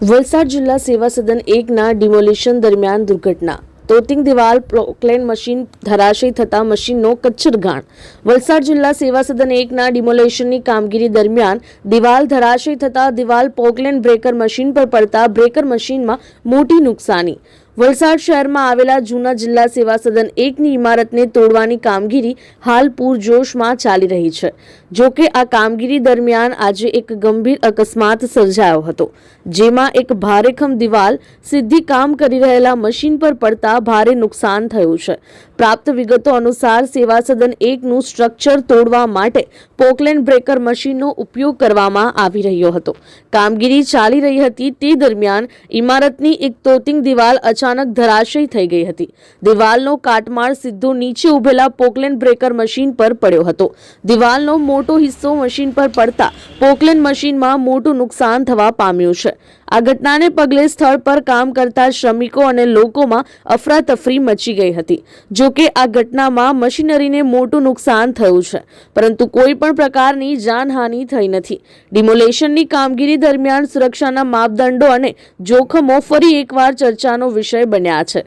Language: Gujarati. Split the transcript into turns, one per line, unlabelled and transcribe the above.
વલસાડ જિલ્લા સેવા સદન એકના ડિમોલિશન દરમિયાન દુર્ઘટના. તોતિંગ દિવાલ પ્રોક્લેન મશીન ધરાશય થતાં મશીનનો કચ્છરગાણ વલસાડ જિલ્લા સેવા સદન એકના ડિમોલેશનની કામગીરી દરમિયાન દિવાલ ધરાશય થતાં દિવાલ પોકલેન બ્રેકર મશીન પર પડતા બ્રેકર મશીનમાં મોટી નુકસાની. વલસાડ શહેરમાં આવેલા જૂના જિલ્લા સેવા સદન એકની ઇમારતને તોડવાની કામગીરી હાલ પૂરજોશમાં ચાલી રહી છે. જો કે આ કામગીરી દરમિયાન આજે એક ગંભીર અકસ્માત સર્જાયો હતો, જેમાં એક ભારેખમ દિવાલ સીધી કામ કરી રહેલા મશીન પર પડતા ભારે નુકસાન થયું છે. પ્રાપ્ત વિગતો અનુસાર સેવા સદન એકનું સ્ટ્રક્ચર તોડવા માટે પોકલેન બ્રેકર મશીનનો ઉપયોગ કરવામાં આવી રહ્યો હતો. કામગીરી ચાલી રહી હતી તે દરમિયાન ઇમારતની એક તોતિંગ દિવાલ અચાનક ધરાશયી થઈ ગઈ હતી. દિવાલનો કાટમાળ સીધો નીચે ઉભેલા પોકલેન બ્રેકર મશીન પર પડ્યો હતો. દિવાલનો મોટો હિસ્સો મશીન પર પડતા પોકલેન મશીનમાં મોટું નુકસાન થવા પામ્યું છે. આ ઘટનાને પગલે સ્થળ પર કામ કરતા શ્રમિકો અને લોકોમાં અફરાતફરી મચી ગઈ હતી. જો કે આ ઘટનામાં મશીનરીને મોટું નુકસાન થયું છે, પરંતુ કોઈ પણ પ્રકારની જાનહાનિ થઈ નથી. ડિમોલેશનની કામગીરી દરમિયાન સુરક્ષાના માપદંડો અને જોખમો ફરી એકવાર ચર્ચાનો વિષય બન્યા છે.